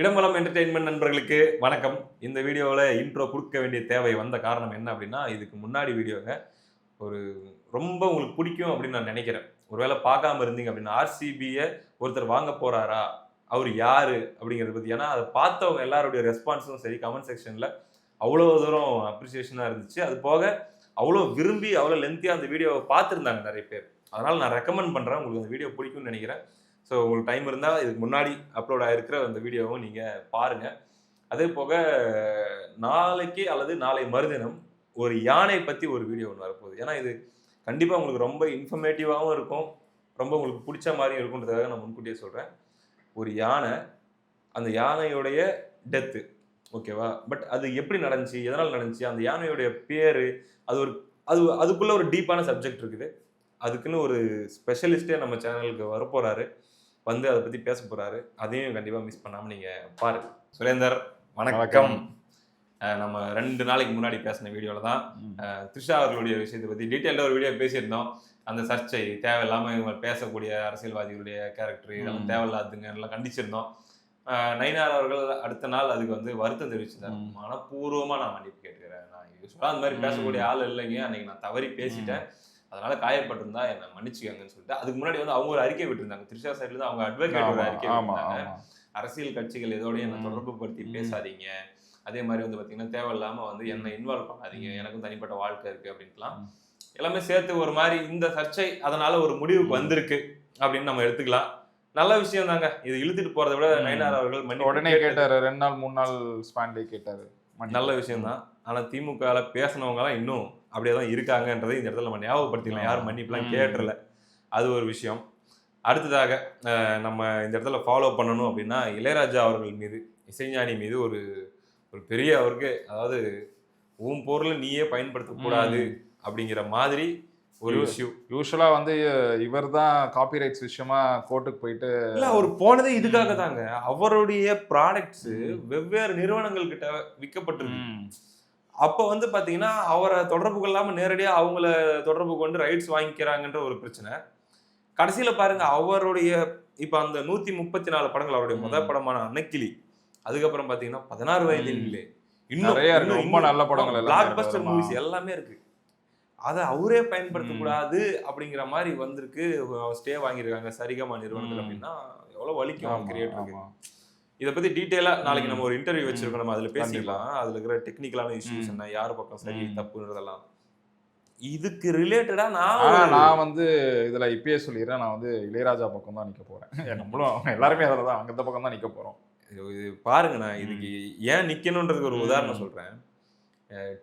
இடம்பலம் entertainment நண்பர்களுக்கு வணக்கம். இந்த வீடியோவில் இன்ட்ரோ கொடுக்க வேண்டிய தேவை வந்த காரணம் என்ன அப்படின்னா இதுக்கு முன்னாடி வீடியோங்க ஒரு ரொம்ப உங்களுக்கு பிடிக்கும் அப்படின்னு நான் நினைக்கிறேன். ஒருவேளை பார்க்காம இருந்தீங்க அப்படின்னா ஆர்சிபியை ஒருத்தர் வாங்க போகிறாரா அவர் யார்? அப்படிங்கிறத பற்றி ஏன்னா அதை பார்த்தவங்க எல்லாருடைய ரெஸ்பான்ஸும் சரி கமெண்ட் செக்ஷனில் அவ்வளோ தூரம் அப்ரிசியேஷனாக இருந்துச்சு. அது போக அவ்வளோ விரும்பி அவ்வளோ லென்த்தியாக அந்த வீடியோவை பார்த்துருந்தாங்க நிறைய பேர். அதனால் நான் ரெக்கமெண்ட் பண்ணுறேன் உங்களுக்கு அந்த வீடியோ பிடிக்கும்னு நினைக்கிறேன். ஸோ உங்களுக்கு டைம் இருந்தால் இதுக்கு முன்னாடி அப்லோட் ஆகிருக்கிற அந்த வீடியோவும் நீங்கள் பாருங்கள் அதே போக நாளைக்கு அல்லது நாளை மறுதினம் ஒரு யானை பற்றி ஒரு வீடியோ ஒன்று வரப்போகுது. ஏன்னா இது கண்டிப்பாக உங்களுக்கு ரொம்ப இன்ஃபர்மேட்டிவாகவும் இருக்கும். ரொம்ப உங்களுக்கு பிடிச்ச மாதிரியும் இருக்குன்றதுக்காக நான் முன்கூட்டியே சொல்கிறேன் ஒரு யானை அந்த யானையுடைய டெத்து ஓகேவா பட் அது எப்படி நடந்துச்சு? எதனால் நடந்துச்சு? அந்த யானையுடைய பேர் அது ஒரு அது அதுக்குள்ளே ஒரு டீப்பான சப்ஜெக்ட் இருக்குது. அதுக்குன்னு ஒரு ஸ்பெஷலிஸ்ட்டே நம்ம சேனலுக்கு வரப்போகிறாரு வந்து அதை பத்தி பேச போறாரு. அதையும் கண்டிப்பா மிஸ் பண்ணாம நீங்க பாருங்க சுரேந்தர் வணக்கம். நம்ம ரெண்டு நாளைக்கு முன்னாடி பேசின வீடியோல தான் த்ரிஷா அவர்களுடைய விஷயத்தை பத்தி டீட்டெயிலாக ஒரு வீடியோ பேசியிருந்தோம். அந்த சர்ச்சை தேவையில்லாம இவங்க பேசக்கூடிய அரசியல்வாதிகளுடைய கேரக்டர் இதெல்லாம். தேவையில்லாதுங்க எல்லாம் கண்டிச்சிருந்தோம். நயினார் அவர்கள் அடுத்த நாள் அதுக்கு வந்து வருத்தம் தெரிவிச்சிருந்தார். ம். மனப்பூர்வமா நான் மன்னிப்பு கேட்டுக்கிறேன். நான் யூஸ்வலாக அந்த மாதிரி. பேசக்கூடிய ஆள் இல்லைங்க. அன்னைக்கு நான் தவறி பேசிட்டேன். அதனால காயப்பட்டிருந்தா என்னை மன்னிச்சுக்கங்கன்னு சொல்லிட்டு அதுக்கு முன்னாடி வந்து அவங்க ஒரு அறிக்கை விட்டுருந்தாங்க த்ரிஷா சைட்ல இருந்து அவங்க அட்வொகேட் ஒரு அறிக்கை ஆமா. அரசியல் கட்சிகள் எதோடய என்ன. தொடர்பு படுத்தி. பேசாதீங்க அதே மாதிரி வந்து பாத்தீங்கன்னா தேவையில்லாம வந்து என்ன இன்வால்வ் பண்ணாதீங்க. எனக்கும் தனிப்பட்ட வாழ்க்கை இருக்கு அப்படின்ட்டுலாம். எல்லாமே சேர்த்து ஒரு மாதிரி இந்த சர்ச்சை அதனால ஒரு முடிவுக்கு. வந்திருக்கு அப்படின்னு நம்ம எடுத்துக்கலாம் நல்ல விஷயம் தாங்க இது இழுத்துட்டு போறதை விட. நயனார் அவர்கள் மன்னிப்பு உடனே கேட்டாரு ரெண்டு நாள் மூணு நாள் ஸ்பான்லயே கேட்டாரு. நல்ல விஷயம் தான் ஆனா திமுகல பேசினவங்க எல்லாம் இன்னும் அப்படியே தான் இருக்காங்கன்றதை இந்த இடத்துல நம்ம ஞாபகப்படுத்திக்கலாம் யாரும் மன்னிப்புலாம். கேட்டுறல அது ஒரு விஷயம் அடுத்ததாக நம்ம இந்த இடத்துல ஃபாலோ பண்ணணும் அப்படின்னா இளையராஜா அவர்கள் மீது இசைஞானி மீது ஒரு ஒரு பெரிய அவருக்கு அதாவது உன் பொருளை நீயே பயன்படுத்தக்கூடாது. அப்படிங்கிற மாதிரி ஒரு இஷ்யூ யூஸ்வலா வந்து இவர் தான் காப்பிரைட்ஸ் விஷயமா கோர்ட்டுக்கு போயிட்டு இல்ல அவர் போனதே இதுக்காக தாங்க அவருடைய ப்ராடக்ட்ஸ். வெவ்வேறு நிறுவனங்கள் கிட்ட விற்கப்பட்டிருக்கு. அப்ப வந்து பாத்தீங்கன்னா அவரை தொடர்பு கொள்ளாம நேரடியா அவங்கள தொடர்பு கொண்டு ரைட்ஸ் வாங்கிக்கிறாங்கன்ற ஒரு பிரச்சனை கடைசியில பாருங்க அவருடைய இப்ப அந்த நூத்தி முப்பத்தி நாலு படங்கள் அவருடைய ம். முதல் படமான அன்னைக்கிளி அதுக்கப்புறம் பாத்தீங்கன்னா பதினாறு வயதிலே நிறைய இருக்கு. ரொம்ப நல்ல படங்கள் எல்லாமே பிளாக் பஸ்டர். மூவிஸ் எல்லாமே இருக்கு அதை அவரே பயன்படுத்தக்கூடாது அப்படிங்கிற மாதிரி வந்திருக்கு ஸ்டே வாங்கியிருக்காங்க சரிகமா நிறுவனத்தில். அப்படின்னா எவ்வளவு வலிக்கும் ஆமா. இதை பத்தி டீட்டெயிலா நாளைக்கு. நம்ம ஒரு இன்டர்வியூ வச்சிருக்கோம். நம்ம அதுல. பேசிக்கலாம் அதுல இருக்கிற டெக்னிக்கலான இஷ்யூஸ். என்ன யார் பக்கம் சரி. தப்புன்றதெல்லாம். இதுக்கு ரிலேட்டடா நான் நான் வந்து இதுல இப்பயே சொல்லிடுறேன். நான் வந்து இளையராஜா பக்கம் தான் நிக்க போறேன். நம்மளும் எல்லாருமே அதில் தான் அந்த பக்கம் தான் நிக்க போறோம். இது பாருங்க நான் இதுக்கு ஏன் நிக்கணுன்றதுக்கு ஒரு. உதாரணம் சொல்றேன்.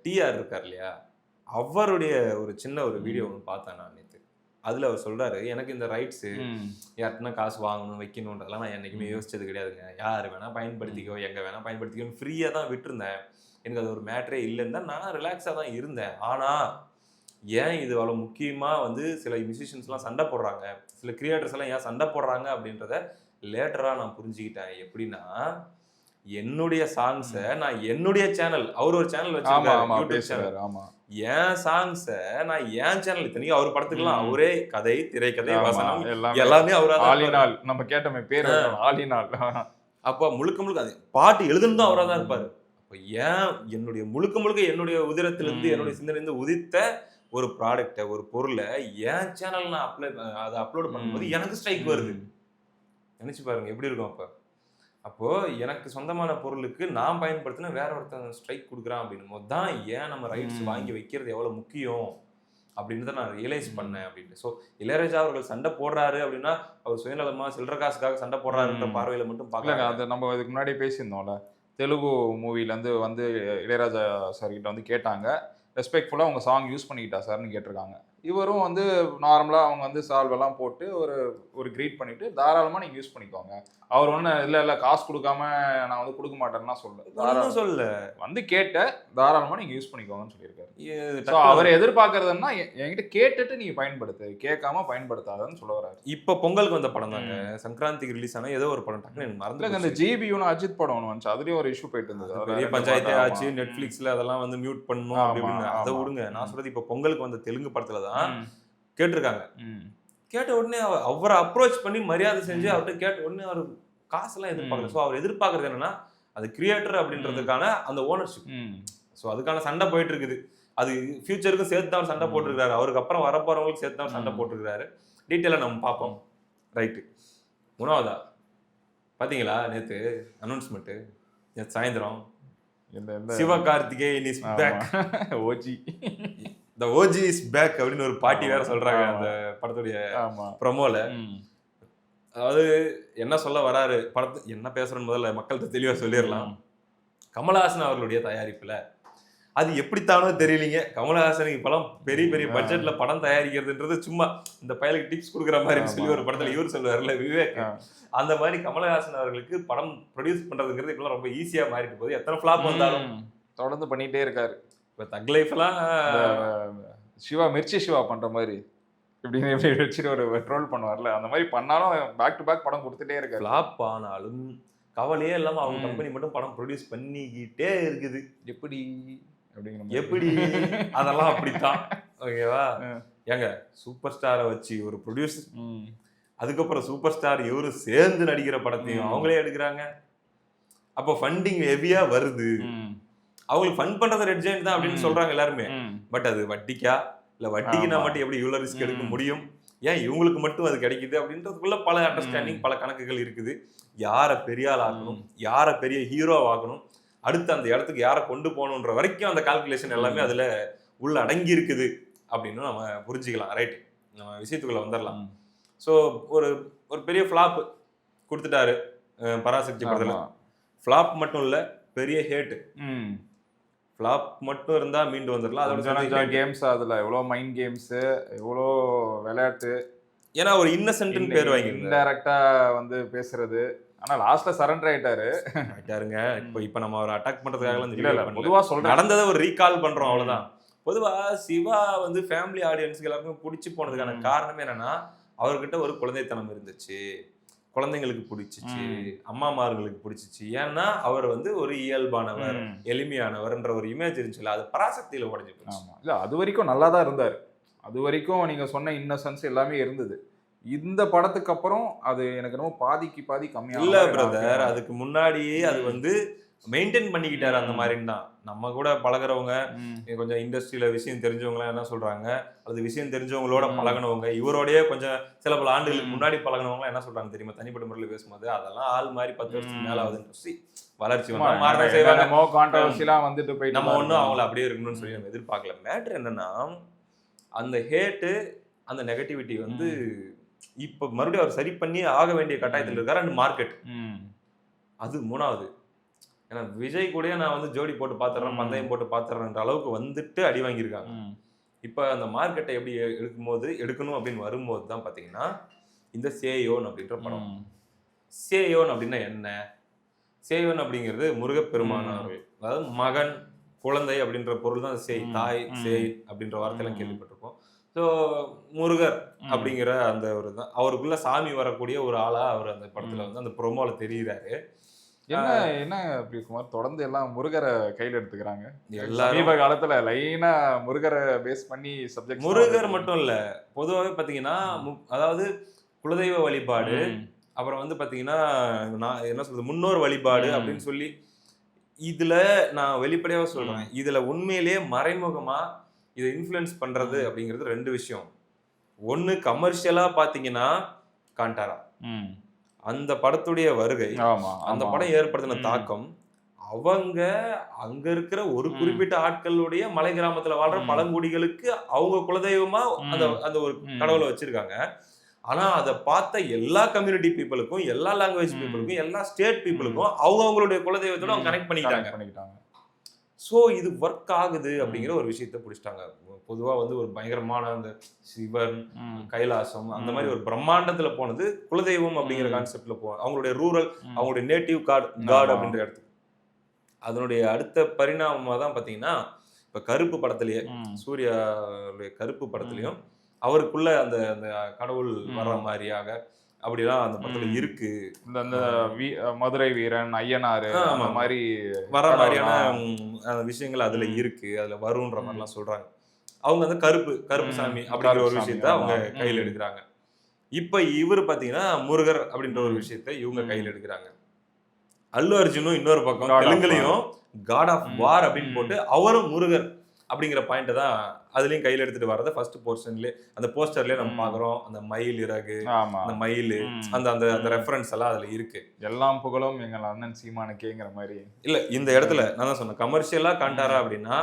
டிஆர் இருக்கார் இல்லையா? அவருடைய ஒரு சின்ன ஒரு வீடியோ ஒன்று பார்த்தேன் நான். அதுல அவர் சொல்றாரு எனக்கு இந்த ரைட்ஸ். யார்ட்டுனா காசு வாங்கணும் வைக்கணுன்றதெல்லாம் நான் என்னைக்குமே. யோசிச்சது கிடையாதுங்க. யார் வேணா பயன்படுத்திக்கோ எங்க வேணா பயன்படுத்திக்கோ ஃப்ரீயா தான் விட்டுருந்தேன். எனக்கு அது ஒரு மேட்டரே இல்லைன்னு தான் நான் ரிலாக்ஸாக தான் இருந்தேன். ஆனா ஏன் இது அவ்வளோ முக்கியமா வந்து சில மியூசிஷியன்ஸ்லாம் சண்டை போடுறாங்க? சில கிரியேட்டர்ஸ் எல்லாம் ஏன் சண்டை போடுறாங்க? அப்படின்றத லேட்டரா நான் புரிஞ்சுக்கிட்டேன். எப்படின்னா என்னுடைய சாங்ஸை நான் என்னுடைய சேனல் அவர் ஒரு சேனல் வச்சிருக்காரு ஆமா என் சாங்ஸை நான் என் சேனல் இத்தனைக்கும் அவர் படத்துக்குலாம். அவரே கதை திரைக்கதை வசனம் எல்லாமே அவரா தான் ஆலினால் நம்ம கேட்டோமே பேர் ஆலினால். அப்ப முழுக்க முழுக்க அது பாட்டு எழுதுனதும் அவரா தான் இருப்பாரு. அப்ப ஏன் என்னுடைய முழுக்க முழுக்க என்னுடைய உதிரத்திலிருந்து. என்னுடைய சிந்தனையிலிருந்து உதித்த ஒரு ப்ராடக்ட்டை ஒரு பொருளை என் சேனல் நான் அப்ளை அதை அப்லோட் பண்ணும்போது. எனக்கு ஸ்ட்ரைக் வருது. நினைச்சு பாருங்க எப்படி இருக்கும் அப்ப? அப்போ எனக்கு சொந்தமான பொருளுக்கு நான் பயன்படுத்தின வேற ஒருத்தன் ஸ்ட்ரைக் கொடுக்குறான் அப்படின்னும் போது தான் ஏன் நம்ம ரைட்ஸ். வாங்கி வைக்கிறது எவ்வளவு முக்கியம் அப்படின்றத நான் ரியலைஸ். பண்ணேன் அப்படின்ட்டு ஸோ இளையராஜா அவர்கள் சண்டை போடுறாரு அப்படின்னா அவர் சுயநலமா சில்லற காசுக்காக சண்டை போடுறாருன்ற. பார்வையில மட்டும் பார்க்கல அது நம்ம இதுக்கு முன்னாடி பேசியிருந்தோம்ல தெலுங்கு மூவிலேருந்து வந்து இளையராஜா சார் கிட்ட வந்து கேட்டாங்க ரெஸ்பெக்ட்ஃபுல்லாக உங்கள் சாங் யூஸ் பண்ணிக்கிட்டா சார்னு கேட்டிருக்காங்க இவரும் வந்து நார்மலாக அவங்க வந்து சால்வ் எல்லாம் போட்டு ஒரு ஒரு க்ரீட் பண்ணிட்டு தாராளமாக நீங்கள் யூஸ் பண்ணிக்கோங்க. அவர் ஒன்று இல்லை இல்லை காசு கொடுக்காம நான் வந்து கொடுக்க மாட்டேன்னா சொல்ல. சொல்ல வந்து கேட்ட தாராளமாக நீங்கள் யூஸ் பண்ணிக்கோங்கன்னு சொல்லியிருக்காரு. ஸோ அவர் எதிர்பார்க்கறதுன்னா என்கிட்ட கேட்டுட்டு நீங்கள் பயன்படுத்து கேட்காம பயன்படுத்தாதன்னு சொல்ல வராரு. இப்ப பொங்கலுக்கு வந்த படம் தாங்க. சங்கராந்திக்கு ரிலீஸ் ஆன ஏதோ ஒரு படம் டக்குனு எனக்கு இல்லைங்க மறந்து அந்த ஜிபியூன்னு அஜித் படம் ஒன்று வந்துச்சு. அதுலேயும் ஒரு இஷ்யூ போயிட்டு இருந்தது. பெரிய பஞ்சாயத்தே ஆச்சு. நெட்ஃபிளிக்ஸ்ல அதெல்லாம் வந்து மியூட் பண்ணணும் ஆமா, அப்படி இப்படின்னு. அதை. விடுங்க. நான் ம். சொல்றது இப்ப பொங்கலுக்கு வந்த தெலுங்கு படத்துல தான் கேட்டிருக்காங்க. ம். கேட்ட உடனே அவ- அவரை அப்ரோச் பண்ணி மரியாதை செஞ்சு. அவர்கிட்ட கேட்ட உடனே அவர் காசுலாம் எதிர்பார்க்கல. ஸோ அவர் எதிர்பார்க்கறது என்னன்னா அது கிரியேட்டர் அப்படின்றதுக்கான அந்த ஓனர்ஷிப் ம். ஸோ அதுக்கான சண்டை போயிட்டு இருக்குது அது ஃபியூச்சருக்கும் சேர்த்து தான் அவர் சண்டை. போட்டிருக்காரு அவருக்கு அப்புறம் வரப்போறவங்களுக்கு சேர்த்து தான் சண்டை. போட்டிருக்காரு டீட்டெயிலாக நம்ம பார்ப்போம். ரைட்டு மூணாவதா? பாத்தீங்களா நேத்து அனௌன்ஸ்மெண்ட் நேற்று சாயந்தரம். இந்த இந்த Sivakarthikeyan is back OG the OG is back அப்படின்னு ஒரு பாட்டி வேற சொல்றாங்க. அந்த படத்துடைய ப்ரொமோல. அதாவது என்ன சொல்ல வராரு படத்து என்ன பேசுறேன்னு முதல்ல மக்கள்கிட்ட தெளிவா சொல்லிடலாம் கமலஹாசன் அவர்களுடைய தயாரிப்புல அது எப்படித்தானோ தெரியலீங்க கமலஹாசனுக்கு இப்பெல்லாம் பெரிய பெரிய. பட்ஜெட்ல படம் தயாரிக்கிறதுன்றது சும்மா இந்த பயலுக்கு டிப்ஸ் கொடுக்குற மாதிரி சொல்லி. ஒரு படத்துல இவர் சொல்லுவார்ல விவேக். அந்த மாதிரி கமலஹாசன் அவர்களுக்கு படம் ப்ரொடியூஸ் பண்றதுங்கிறது இப்பெல்லாம் ரொம்ப ஈஸியா மாறிட்டு போகுது எத்தனை ஃபிளாப் வந்தாலும். தொடர்ந்து பண்ணிட்டே இருக்காரு இப்ப தக் லைஃப் எல்லாம் இந்த சிவா மிர்ச்சி சிவா பண்ற மாதிரி இப்படின்னு இப்படி வச்சுட்டு ஒரு ட்ரோல் பண்ணுவார்ல அந்த மாதிரி பண்ணாலும் பேக் டு பேக் படம் கொடுத்துட்டே இருக்காரு ஃபிளாப் ஆனாலும் கவலையே இல்லாம அவங்க. கம்பெனி மட்டும் படம் ப்ரொடியூஸ் பண்ணிக்கிட்டே இருக்குது எப்படி அப்படிங்கிற. எப்படி அதெல்லாம் அப்படித்தான் ஓகேவா. ஏங்க சூப்பர் ஸ்டாரை வச்சு ஒரு ப்ரொடியூஸ். அதுக்கப்புறம் சூப்பர் ஸ்டார் இவரு சேர்ந்து நடிக்கிற படத்தையும். அவங்களே எடுக்கிறாங்க அப்போ ஃபண்டிங் ஹெவியா வருது. அவங்களுக்கு ஃபண்ட் பண்றது ரெட் ஜெயிண்ட் தான் அப்படின்னு. சொல்றாங்க எல்லாருமே. பட் அது வட்டிக்கா இல்ல வட்டிக்கு நான். மட்டும் எப்படி இவ்வளவு ரிஸ்க் எடுக்க. முடியும் ஏன் இவங்களுக்கு மட்டும் அது கிடைக்குது அப்படின்றதுக்குள்ள பல அண்டர்ஸ்டாண்டிங். பல கணக்குகள் இருக்குது யாரை பெரிய ஆள் ஆக்கணும் யாரை பெரிய ஹீரோ ஆக்கணும் அடுத்து அந்த இடத்துக்கு யாரை கொண்டு போகணுன்ற வரைக்கும் அந்த கால்குலேஷன் எல்லாமே. அதுல உள்ள அடங்கி இருக்குது அப்படின்னு நம்ம புரிஞ்சுக்கலாம் ரைட் நம்ம விஷயத்துக்குள்ள வந்துடலாம். ஸோ ஒரு ஒரு பெரிய ஃப்ளாப் கொடுத்துட்டாரு பராசக்தி படத்துல. ஃப்ளாப் மட்டும் இல்ல பெரிய ஹேட் ம். ஃப்ளாப் மட்டும் இருந்தா மீண்டு வந்துடலாம் அதோட. கேம்ஸ் அதுல. எவ்வளோ மைண்ட் கேம்ஸ் எவ்வளோ விளையாட்டு. ஏன்னா ஒரு இன்னசென்ட்னு பேர் வாங்கியிருந்தாரு. இன்டைரக்டா வந்து பேசுறது. ஆனா லாஸ்ட்ல சரண்டர் ஆயிட்டாரு. ஆயிட்டாருங்க. இப்போ இப்போ நம்ம அவர் அட்டாக் பண்றதுக்காக இந்த இல்ல இல்ல. video பண்ணல. பொதுவா சொல்றேன். நடந்ததை ஒரு ரீகால் பண்றோம் ம். அவ்வளவுதான் பொதுவா சிவா வந்து ஃபேமிலி ஆடியன்ஸ்க்கு எல்லாருக்கும் பிடிச்சி போனதுக்கான. காரணம் என்னன்னா அவர்கிட்ட ஒரு குழந்தைத்தனம் இருந்துச்சு. குழந்தைங்களுக்கு பிடிச்சிச்சு. அம்மாமார்களுக்கு பிடிச்சிச்சு ஏன்னா அவர் வந்து ஒரு இயல்பானவர். எளிமையானவர்ன்ற ஒரு இமேஜ் இருந்துச்சுல அது பராசக்தியில உடஞ்சு ஆமா இல்ல அது வரைக்கும் நல்லா தான் இருந்தாரு அது வரைக்கும் நீங்க சொன்ன இன்னசென்ஸ் எல்லாமே இருந்தது இந்த படத்துக்கு அப்புறம் அது எனக்கு என்னமோ பாதிக்கு பாதி கம்மியா இல்ல பிரதர் அதுக்கு முன்னாடியே அது. வந்து மெயின்டைன் பண்ணிக்கிட்டாரு அந்த. மாதிரின்னு தான் நம்ம கூட பழகுறவங்க கொஞ்சம் இண்டஸ்ட்ரியில விஷயம் தெரிஞ்சவங்க என்ன சொல்றாங்க அது விஷயம் தெரிஞ்சவங்களோட. பழகுனவங்க இவரோடயே கொஞ்சம் சில பல ஆண்டுகளுக்கு. முன்னாடி பழகுனவங்க என்ன சொல்றாங்க தெரியுமா தனிப்பட்ட முறையில் பேசும்போது அதெல்லாம் ஆள் மாதிரி பத்து வருஷத்துக்கு. மேல ஆகுதுன்னு வளர்ச்சி மாறதான் வந்துட்டு போயிட்டு நம்ம ஒன்றும். அவங்கள அப்படியே இருக்கணும்னு சொல்லி நம்ம எதிர்பார்க்கல மேட்ரு என்னன்னா அந்த ஹேட்டு அந்த நெகட்டிவிட்டி வந்து இப்போ மறுபடியும் அவர் சரி பண்ணி ஆக வேண்டிய கட்டாயத்தில் இருக்காரு அண்ட் மார்க்கெட். அது மூணாவது ஏன்னா விஜய் கூட நான் வந்து ஜோடி போட்டு பார்த்துறேன். பந்தயம் போட்டு பார்த்துறேன்ற அளவுக்கு வந்துட்டு அடி வாங்கியிருக்காங்க. இப்போ அந்த மார்க்கெட்டை எப்படி எடுக்கும்போது எடுக்கணும் அப்படின்னு வரும்போது தான் பார்த்தீங்கன்னா இந்த சேயோன் அப்படின்ற படம். சேயோன் அப்படின்னா என்ன சேயோன் அப்படிங்கிறது முருகப்பெருமான் ம். அவர்கள் அதாவது மகன் குழந்தை அப்படின்ற பொருள் தான் சேய். தாய். சேய் அப்படின்ற வார்த்தையெல்லாம். கேள்விப்பட்டிருக்கோம் ஸோ முருகர். அப்படிங்கிற அந்த ஒரு தான் அவருக்குள்ள சாமி வரக்கூடிய ஒரு ஆளா அவர் அந்த படத்துல. வந்து அந்த ப்ரொமோல தெரியுறாரு என்ன என்ன அப்படி குமார் தொடர்ந்து எல்லாம் முருகரை கையில எடுத்துக்கிறாங்க. சமீப காலத்துல லைனா முருகரை பேஸ் பண்ணி சப்ஜெக்ட் முருகர் மட்டும் இல்ல. பொதுவாகவே பாத்தீங்கன்னா அதாவது குலதெய்வ வழிபாடு அப்புறம் வந்து பாத்தீங்கன்னா நான் என்ன சொல்றது முன்னோர் வழிபாடு. அப்படின்னு சொல்லி இதுல நான் வெளிப்படையாக சொல்றேன். இதுல உண்மையிலேயே மறைமுகமா இதை இன்ஃப்ளூயன்ஸ் பண்றது. அப்படிங்கிறது ரெண்டு விஷயம். ஒன்னு கமர்ஷியலா பாத்தீங்கன்னா காண்டாரா. அந்த படத்துடைய வருகை அந்த. படம் ஏற்படுத்தின. தாக்கம் அவங்க அங்க இருக்கிற ஒரு. குறிப்பிட்ட ஆட்களுடைய மலை கிராமத்துல வாழ்ற. பழங்குடிகளுக்கு அவங்க குலதெய்வமா அந்த. அந்த ஒரு. கடவுளை வச்சிருக்காங்க ஆனா அதை பார்த்த எல்லா கம்யூனிட்டி பீப்புளுக்கும் எல்லா லாங்குவேஜ். பீப்புளுக்கும் எல்லா ஸ்டேட் பீப்புளுக்கும் அவங்க அவங்களுடைய குலதெய்வத்தோட அவங்க. கனெக்ட் பண்ணிக்கிட்டாங்க பண்ணிக்கிட்டாங்க சோ இது ஒர்க் ஆகுது அப்படிங்கிற ஒரு விஷயத்த பிடிச்சிட்டாங்க பொதுவா வந்து ஒரு பயங்கரமான அந்த சிவன். கைலாசம் அந்த. மாதிரி ஒரு பிரம்மாண்டத்துல போனது குலதெய்வம் அப்படிங்கிற. கான்செப்ட்ல போ அவங்களுடைய ரூரல். அவங்களுடைய நேட்டிவ் காட் காட். அப்படின்ற இடத்துக்கு அதனுடைய அடுத்த பரிணாமமா தான் பாத்தீங்கன்னா இப்ப கருப்பு படத்திலேயே. சூர்யாவுடைய கருப்பு படத்துலயும் அவருக்குள்ள அந்த அந்த கடவுள். வர்ற மாதிரியாக அப்படிலாம் அந்த படத்துல. இருக்கு இந்த வீ- மதுரை வீரன் ஐயனாரு அந்த. மாதிரி வர மாதிரியான அந்த விஷயங்கள் அதுல. இருக்கு அதுல வரும்ன்ற. மாதிரிலாம் சொல்றாங்க அவங்க வந்து கருப்பு கருப்பு. சாமி அப்படிங்கிற ஒரு விஷயத்த அவங்க. கையில். எடுக்கிறாங்க இப்ப இவர் பாத்தீங்கன்னா முருகர் அப்படின்ற ஒரு. விஷயத்தை இவங்க. கையில எடுக்கிறாங்க அல்லு அர்ஜுனும் இன்னொரு பக்கம் தெலுங்குலயும் காட் ஆஃப். வார் அப்படின்னு. போட்டு அவரும் முருகர் அப்படிங்கிற பாயிண்ட தான் அதுலயும் கையில எடுத்துட்டு வரத ஃபர்ஸ்ட் போர்ஷன்லயே அந்த போஸ்டர்லயே நம்ம. பாக்குறோம் அந்த மயில் இறகு அந்த மயில். அந்த அந்த அந்த. ரெஃபரன்ஸ் எல்லாம் அதுல இருக்கு எல்லாம் புகழும் எங்கள் அண்ணன் சீமானுக்கேங்கிற மாதிரி இல்ல இந்த இடத்துல நான் தான் சொன்னேன் கமர்ஷியலா காண்டாரா அப்படின்னா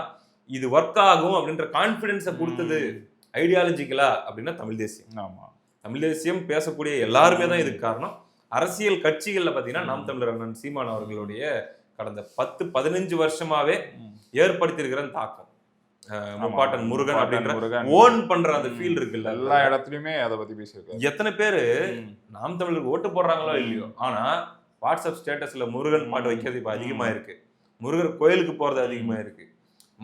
இது ஒர்க் ஆகும் அப்படின்ற கான்பிடன்ஸை கொடுத்தது ஐடியாலஜிக்கலா அப்படின்னா தமிழ் தேசியம் ஆமா தமிழ் தேசியம் பேசக்கூடிய எல்லாருமே தான் இதுக்கு காரணம் அரசியல் கட்சிகள்ல பாத்தீங்கன்னா நாம். தமிழர் அண்ணன் சீமான் அவர்களுடைய கடந்த பத்து பதினஞ்சு வருஷமாவே. ஏற்படுத்தியிருக்கிற தாக்கம். முப்பாட்டன் முருகன் அப்படின்ற முருகன். ஓன் பண்ற அந்த. ஃபீல் இருக்குல்ல எல்லா இடத்துலயுமே அதை பத்தி பேசியிருக்காரு எத்தனை பேரு. நாம் தமிழுக்கு ஓட்டு போடுறாங்களோ. இல்லையோ ஆனா வாட்ஸ்அப் ஸ்டேட்டஸ்ல முருகன் பாட்டு. வைக்கிறது இப்ப அதிகமா. இருக்கு முருகர் கோயிலுக்கு போறது அதிகமா இருக்கு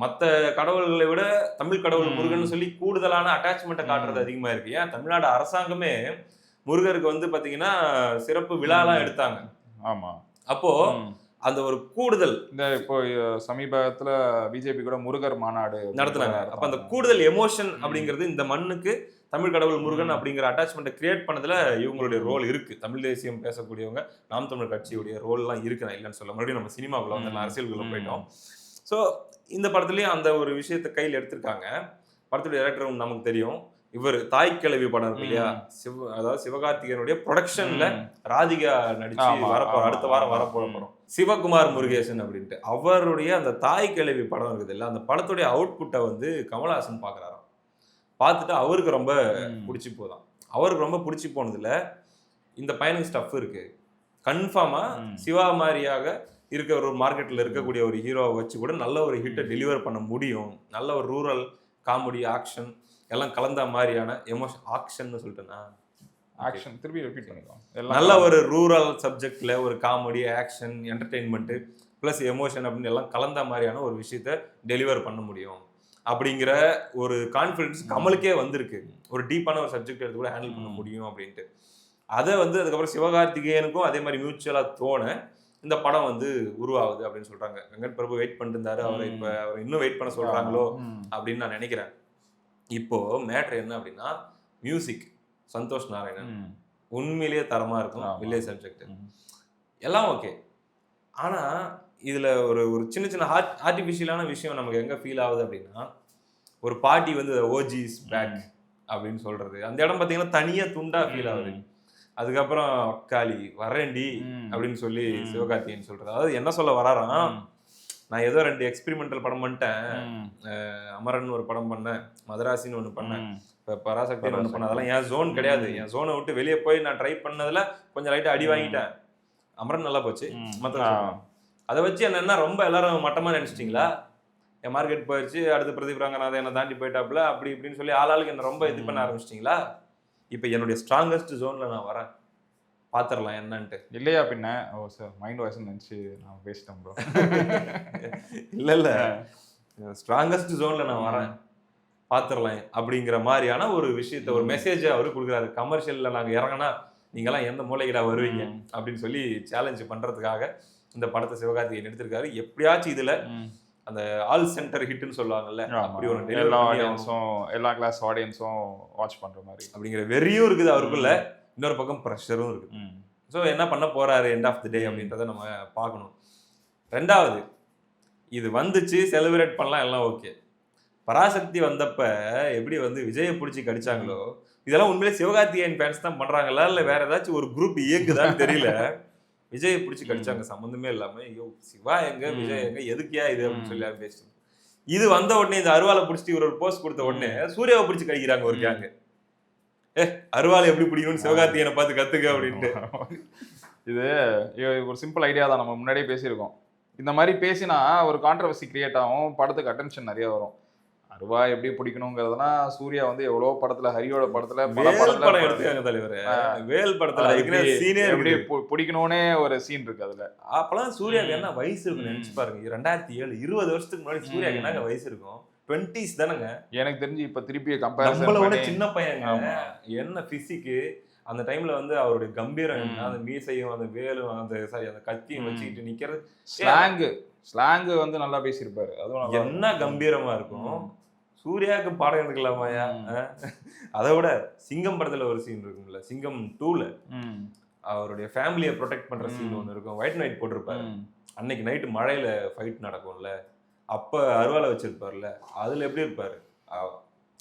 மத்த கடவுள்களை விட தமிழ் கடவுள். முருகன் சொல்லி கூடுதலான அட்டாச்மெண்ட்டை காட்டுறது. அதிகமா இருக்கு ஏன் தமிழ்நாடு அரசாங்கமே முருகருக்கு வந்து பாத்தீங்கன்னா சிறப்பு விழாலாம். எடுத்தாங்க ஆமா அப்போ. அந்த ஒரு கூடுதல் இந்த இப்போ சமீபத்துல பிஜேபி கூட முருகர் மாநாடு நடத்துனாங்க அப்ப அந்த கூடுதல் எமோஷன். அப்படிங்கிறது இந்த மண்ணுக்கு தமிழ் கடவுள் முருகன். அப்படிங்கிற அட்டாச்மெண்ட்டை கிரியேட் பண்ணதுல இவங்களுடைய. ரோல் இருக்கு தமிழ் தேசியம் பேசக்கூடியவங்க நாம் தமிழ் கட்சியுடைய ரோல் எல்லாம் இருக்கு நான் இல்லைன்னு சொல்ல மறுபடியும் நம்ம சினிமாக்குள்ள வந்து ம். போயிட்டோம் ஸோ இந்த படத்துலயும் அந்த ஒரு விஷயத்தை கையில் எடுத்திருக்காங்க படத்துடைய டேரக்டர் நமக்கு தெரியும் இவர் தாய் கிழவி படம் இருக்கு இல்லையா. சிவ அதாவது சிவகார்த்திகேயனுடைய ப்ரொடக்ஷன்ல. ராதிகா நடிச்சு வரப்போற ஆமா, அடுத்த வாரம். வரப்போற. படம் சிவகுமார் முருகேசன் அப்படின்ட்டு அவருடைய அந்த தாய் கிழவி படம் இருக்குது இல்ல அந்த படத்துடைய அவுட்புட்டை வந்து கமலஹாசன் பாக்குறாராம் பார்த்துட்டு அவருக்கு ரொம்ப. பிடிச்சி போதான் அவருக்கு ரொம்ப பிடிச்சி போனதுல இந்த பையனுக்கு ஸ்டஃப் இருக்கு கன்ஃபார்மா ம். சிவா மாதிரியாக இருக்க ஒரு மார்க்கெட்ல இருக்கக்கூடிய ஒரு ஹீரோவை வச்சு கூட நல்ல ஒரு ஹிட்டை டெலிவர் பண்ண முடியும் நல்ல ஒரு ரூரல் காமெடி ஆக்ஷன் எல்லாம் கலந்த மாதிரியான எமோஷன் ஆக்ஷன் சொல்லிட்டேன்னா ஆக்ஷன் திருப்பி ரிப்பீட் பண்ணிக்கலாம். நல்ல ஒரு ரூரல் சப்ஜெக்ட்ல ஒரு comedy action entertainment plus emotion அப்படின்னு எல்லாம் கலந்த மாதிரியான ஒரு விஷயத்த டெலிவர் பண்ண முடியும். அப்படிங்கிற ஒரு கான்ஃபிடன்ஸ் கமலுக்கே வந்திருக்கு. ஒரு டீப்பான ஒரு சப்ஜெக்ட் எடுத்து கூட ஹேண்டில் பண்ண. முடியும் அப்படின்ட்டு. அதை வந்து அதுக்கப்புறம் சிவகார்த்திகேயனுக்கும் அதே மாதிரி மியூச்சுவலா தோண இந்த படம் வந்து உருவாகுது அப்படின்னு சொல்றாங்க. வெங்கட் பிரபு வெயிட் பண்ணிட்டு இருந்தாரு. அவரை இப்ப அவரை இன்னும் வெயிட் பண்ண சொல்றாங்களோ ம். அப்படின்னு நான் நினைக்கிறேன். இப்போ மேட்ரு என்ன அப்படின்னா மியூசிக் சந்தோஷ் நாராயணன். உண்மையிலேயே தரமா இருக்கும். Village subject. எல்லாம் ஓகே ஆனா இதுல ஒரு ஒரு சின்ன சின்ன ஆர்டிஃபிஷியலான விஷயம் நமக்கு எங்க ஃபீல் ஆகுது அப்படின்னா ஒரு பாட்டி வந்து ஓஜிஸ் பேக் அப்படின்னு சொல்றது அந்த இடம் பாத்தீங்கன்னா தனியா துண்டா ஃபீல் ஆகுது அதுக்கப்புறம் அக்காளி வரேன்டி ம். அப்படின்னு சொல்லி. சிவகார்த்திகேயன் சொல்றது அதாவது என்ன சொல்ல வராராம். நான் ஏதோ ரெண்டு எக்ஸ்பெரிமெண்டல் படம் பண்ணிட்டேன். அமரன் ஒரு படம் பண்ணேன் மதராசின்னு ஒன்று பண்ணேன். இப்போ பராசக்தின்னு ஒன்று பராசக்தி. பண்ணேன் அதெல்லாம் என் ஜோன் கிடையாது. என் ஜோனை விட்டு வெளியே போய் நான் ட்ரை பண்ணதுல கொஞ்சம் லைட்டாக அடி. வாங்கிட்டேன் அமரன் நல்லா போச்சு. மற்ற. அதை வச்சு என்ன என்ன ரொம்ப எல்லாரும் மட்டமா நினைச்சிட்டீங்களா என் மார்க்கெட் போயிடுச்சு அடுத்து பிரதீப் ரங்கநாதன் என்னை தாண்டி போயிட்டாப்ல அப்படி இப்படின்னு சொல்லி ஆளாளுக்கு என்ன ரொம்ப இது பண்ண. ஆரம்பிச்சிட்டிங்களா இப்போ என்னுடைய ஸ்ட்ராங்கஸ்ட் ஜோன்ல நான் வரேன் பாத்திரலாம் என்னன்ட்டு. இல்லையா பின்ன? ஓ சார் மைண்ட் வாய்ஸ் நினைச்சு நான் பேசிட்டேன் ப்ரோ இல்ல இல்ல ஸ்ட்ராங்கஸ்ட் ஜோன்ல நான் வரேன். பாத்திரலாம் அப்படிங்கிற மாதிரியான ஒரு விஷயத்த ஒரு. மெசேஜ் அவரு கொடுக்குறாரு. கமர்ஷியல்ல நாங்க இறங்கினா நீங்கெல்லாம் எந்த மூலைகிடா வருவீங்க. அப்படின்னு சொல்லி சேலஞ்ச் பண்றதுக்காக இந்த படத்தை சிவகார்த்திகேயன் எடுத்திருக்காரு. எப்படியாச்சும் இதுல அந்த ஆல் சென்டர் ஹிட்னு சொல்லுவாங்கல்ல அப்படி ஒரு எல்லா. ஆடியன்ஸும் எல்லா கிளாஸ் ஆடியன்ஸும் வாட்ச் பண்ற மாதிரி. அப்படிங்கிற வெறியும் இருக்குது அவருக்குள்ள. இன்னொரு பக்கம் ப்ரெஷரும் இருக்குது. ஸோ என்ன பண்ண போறாரு எண்ட் ஆஃப் தி டே. அப்படின்றத நம்ம பார்க்கணும் ரெண்டாவது இது வந்துச்சு செலிப்ரேட் பண்ணலாம் எல்லாம் ஓகே பராசக்தி வந்தப்ப எப்படி வந்து விஜயை பிடிச்சி கடிச்சாங்களோ இதெல்லாம் உண்மையிலே சிவகார்த்திகேயன் ஃபேன்ஸ் தான் பண்றாங்களா இல்ல வேற ஏதாச்சும் ஒரு குரூப் இயக்குதான்னு தெரியல விஜயை பிடிச்சி கடிச்சாங்க சம்மந்தமே இல்லாம ஐயோ சிவா எங்க. விஜய் எங்க எதுக்கியா இது அப்படின்னு. சொல்லி பேசிட்டு இது வந்த உடனே இந்த அருவாலை பிடிச்சிட்டு இவர் ஒரு போஸ்ட் கொடுத்த உடனே சூர்யாவை பிடிச்சி கடிக்கிறாங்க ஒரு. கேங்க ஏ அருவாலை எப்படி பிடிக்கணும்னு சிவகார்த்திகேயனை பார்த்து கத்துக்க அப்படின்ட்டு. இது ஒரு சிம்பிள் ஐடியா தான். நம்ம முன்னாடியே பேசியிருக்கோம். இந்த மாதிரி பேசினா ஒரு கான்ட்ரவர்சி கிரியேட் ஆகும். படத்துக்கு அட்டென்ஷன் நிறைய வரும். அருவா எப்படி பிடிக்கணுங்கிறதுலாம் சூர்யா வந்து எவ்வளோ படத்துல ஹரியோட படத்துல பல படத்துல எடுத்துக்காங்க தலைவர். வேல் படத்துல எப்படி- சீனே எப்படி பிடிக்கணும்னே ஒரு சீன் இருக்கு அதுல. அப்பெல்லாம் சூர்யாக்கு ம். என்ன வயசு இருக்குன்னு. நினைச்சு பாருங்க. ரெண்டாயிரத்தி ஏழு இருபது வருஷத்துக்கு முன்னாடி சூர்யாக்கு ம். என்னங்க வயசு இருக்கும்? டுவெண்ட்டிஸ் தானங்க எனக்கு தெரிஞ்சு இப்ப திருப்பி கம்பேரிசன் சின்ன பையங்க ஆமா. என்ன பிசிக்கு அந்த டைம்ல வந்து அவருடைய கம்பீரம். அந்த மீசையும் அந்த வேலும் அந்த சாரி அந்த கத்தியும். வச்சுக்கிட்டு நிக்கிறது ஸ்லாங் ஸ்லாங் வந்து நல்லா பேசியிருப்பாரு அதுவும் என்ன. கம்பீரமா இருக்கும். சூர்யாவுக்கு பாடம் எடுக்கலாமாயா? அதை விட சிங்கம் படத்துல ஒரு சீன் இருக்கும்ல சிங்கம் டூல. அவருடைய ஃபேமிலியை ப்ரொடெக்ட் பண்ற சீன். ஒன்று இருக்கும் ஒயிட் நைட் போட்டிருப்பாரு. அன்னைக்கு நைட்டு மழையில ஃபைட் நடக்கும்ல அப்ப அருவாலை வச்சிருப்பாருல்ல அதுல எப்படி இருப்பாரு?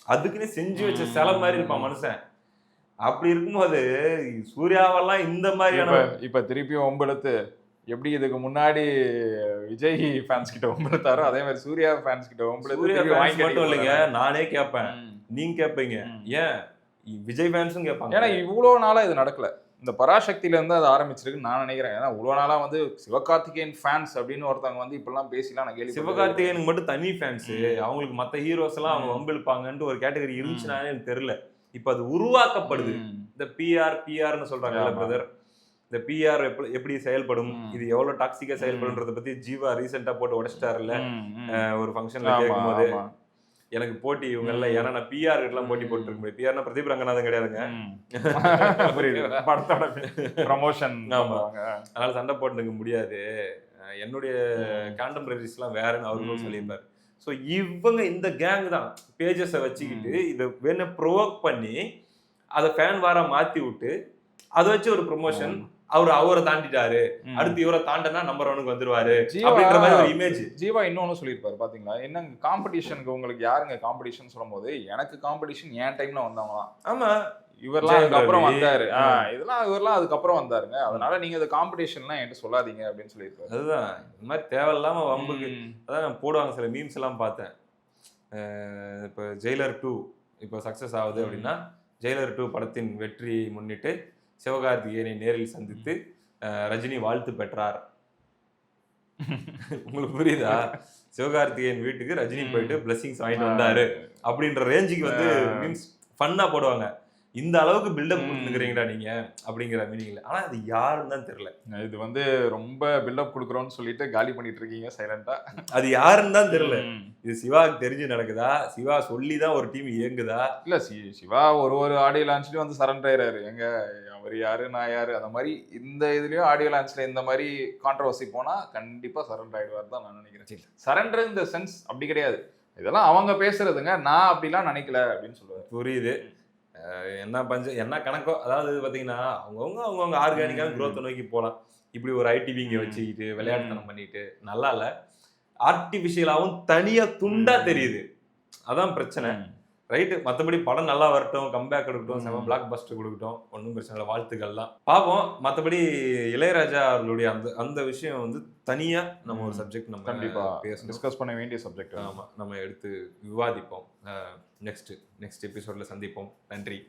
அதுக்குன்னே செஞ்சு வச்ச. சிலை மாதிரி இருப்பான் மனுஷன். அப்படி இருக்கும்போது சூர்யாவெல்லாம் இந்த மாதிரியான இப்ப திருப்பியும் ஒம்பெடுத்து எப்படி இதுக்கு முன்னாடி விஜய் ஃபேன்ஸ் கிட்ட ஒம்பெடுத்தாரோ அதே மாதிரி சூர்யா ஃபேன்ஸ் கிட்ட ஒம்பெடுத்து வாங்கி மட்டும் இல்லைங்க நானே கேட்பேன். நீங்க கேட்பீங்க. ஏன்? விஜய் ஃபேன்ஸும் கேட்பாங்க. ஏன்னா இவ்வளோ நாளா இது நடக்கல. இந்த பராசக்தியில இருந்து அது ஆரம்பிச்சிருக்குன்னு நான் நினைக்கிறேன். ஏன்னா இவ்வளோ நாளா வந்து சிவகார்த்திகேயன் ஃபேன்ஸ் அப்படின்னு ஒருத்தவங்க வந்து இப்பெல்லாம் பேசிலாம் நான் கேள்வி சிவகார்த்திகேயனுக்கு மட்டும் தனி ஃபேன்ஸ். அவங்களுக்கு மத்த ஹீரோஸ் எல்லாம் அவங்க. வம்பிழுப்பாங்கன்ட்டு ஒரு கேட்டகரி இருந்துச்சுனாலே எனக்கு தெரியல. இப்ப அது உருவாக்கப்படுது. இந்த பிஆர் பிஆர்னு ஆமா. பிரதர் இந்த பிஆர் எப்படி செயல்படும்? ம். இது எவ்வளவு டாக்ஸிக்கா செயல்படும்ன்றத பத்தி ஜீவா ரீசெண்டா போட்டு உடைச்சிட்டாருல்ல. ஒரு ஃபங்க்ஷன்ல கேட்கும்போது. எனக்கு போட்டி இவங்க எல்லாம். ஏன்னா நான் பிஆர் எல்லாம் போட்டி. போட்டுருக்க முடியும் பிஆர்னா பிரதீப் ரங்கநாதன் கிடையாதுங்க. புரியுது படத்தோட ப்ரமோஷன். அதனால சண்டை போட்டுக்க முடியாது என்னுடைய ம். கான்டெம்பரரிஸ் எல்லாம் வேறன்னு அவரும் ம். சொல்லியிருப்பாரு ஸோ இவங்க இந்த கேங் தான் பேஜஸை வச்சுக்கிட்டு இதை வேணா ப்ரொவோக் பண்ணி அதை ஃபேன் வாரா மாத்தி விட்டு அதை வச்சு ஒரு ப்ரொமோஷன் அவர் அவரை தாண்டிட்டாரு. அடுத்து இவரை தாண்டனா நம்பர் ஒனுக்கு வந்துருவாரு அப்படின்ற மாதிரி ஒரு இமேஜ் ஜீவா இன்னொன்னு சொல்லியிருப்பாரு பாத்தீங்களா? என்னங்க காம்படிஷனுக்கு உங்களுக்கு யாருங்க காம்படிஷன் சொல்லும்போது எனக்கு காம்படிஷன் என் டைம்ல வந்தவங்களாம் ஆமா. இவரெல்லாம் ஜெயம் அதுக்கப்புறம். வந்தாரு. இதெல்லாம் இவரெல்லாம் அதுக்கப்புறம் வந்தாருங்க. அதனால நீங்க இந்த காம்படிஷன்லாம் என்கிட்ட சொல்லாதீங்க அப்படின்னு சொல்லியிருப்பாரு. அதுதான். இந்த மாதிரி தேவையில்லாம வம்புக்கு. அதான் போடுவாங்க சில மீம்ஸ் எல்லாம் பார்த்தேன். இப்போ ஜெயிலர் டூ இப்போ சக்ஸஸ் ஆகுது. அப்படின்னா ஜெயிலர் டூ படத்தின் வெற்றியை முன்னிட்டு சிவகார்த்திகேயனை நேரில் சந்தித்து ரஜினி வாழ்த்து பெற்றார். உங்களுக்கு புரியுதா? சிவகார்த்திகேயன் வீட்டுக்கு ரஜினி. போயிட்டு பிளஸிங்ஸ் வாங்கிட்டு வந்தாரு. அப்படின்ற ரேஞ்சுக்கு வந்து ஆ. மீம்ஸ் ஃபன்னா போடுவாங்க. இந்த அளவுக்கு பில்டப். கொடுத்துக்கிறீங்களா நீங்க? அப்படிங்கிற மீனிங்ல ஆனா அது யாருன்னு தான் தெரியல. இது வந்து ரொம்ப பில்டப் கொடுக்குறோம்னு சொல்லிட்டு காலி பண்ணிட்டு இருக்கீங்க சைலண்டா அது யாருன்னு தான் தெரியல. இது சிவாவுக்கு தெரிஞ்சு நடக்குதா? சிவா சொல்லி தான் ஒரு டீம் இயங்குதா? இல்ல சிவா ஒரு ஒரு ஆடியோ லான்ச்லயும் வந்து சரண்டர் ஆயிராரு எங்க அவர் யாரு நான் யாரு? அந்த மாதிரி இந்த இதுலயும் ஆடியோ லான்ச்ல இந்த மாதிரி கான்ட்ரவர்சி போனா கண்டிப்பா சரண்டர் ஆயிடுவார் தான் நான் நினைக்கிறேன். சரண்டர் இந்த சென்ஸ் அப்படி கிடையாது. இதெல்லாம் அவங்க பேசுறதுங்க. நான் அப்படிலாம் நினைக்கல அப்படின்னு சொல்லுவாரு. புரியுது. என்ன பஞ்ச என்ன கணக்கோ அதாவது பாத்தீங்கன்னா அவங்கவுங்க அவங்கவுங்க ம். growth நோக்கி போலாம் இப்படி ஒரு ஐடிவிங்க ம். வச்சுக்கிட்டு விளையாட்டுத்தனம் பண்ணிட்டு நல்லா இல்ல ஆர்டிபிஷியலாவும் தனியா துண்டா ம். தெரியுது அதான் பிரச்சனை ரைட்டு. மற்றபடி படம் நல்லா வரட்டும் கம்பேக் கொடுக்கட்டும் செம. பிளாக் பஸ்டர் கொடுக்கட்டும் ஒன்றும் பிரச்சனை இல்லை வாழ்த்துக்கள்லாம். பார்ப்போம் மற்றபடி இளையராஜா அவர்களுடைய அந்த அந்த விஷயம் வந்து தனியா நம்ம ஒரு. சப்ஜெக்ட் நம்ம கண்டிப்பா. பேசணும். டிஸ்கஸ் பண்ண வேண்டிய சப்ஜெக்ட் ஆமா. நம்ம எடுத்து விவாதிப்போம். நெக்ஸ்ட் நெக்ஸ்ட் எபிசோட்ல சந்திப்போம். நன்றி.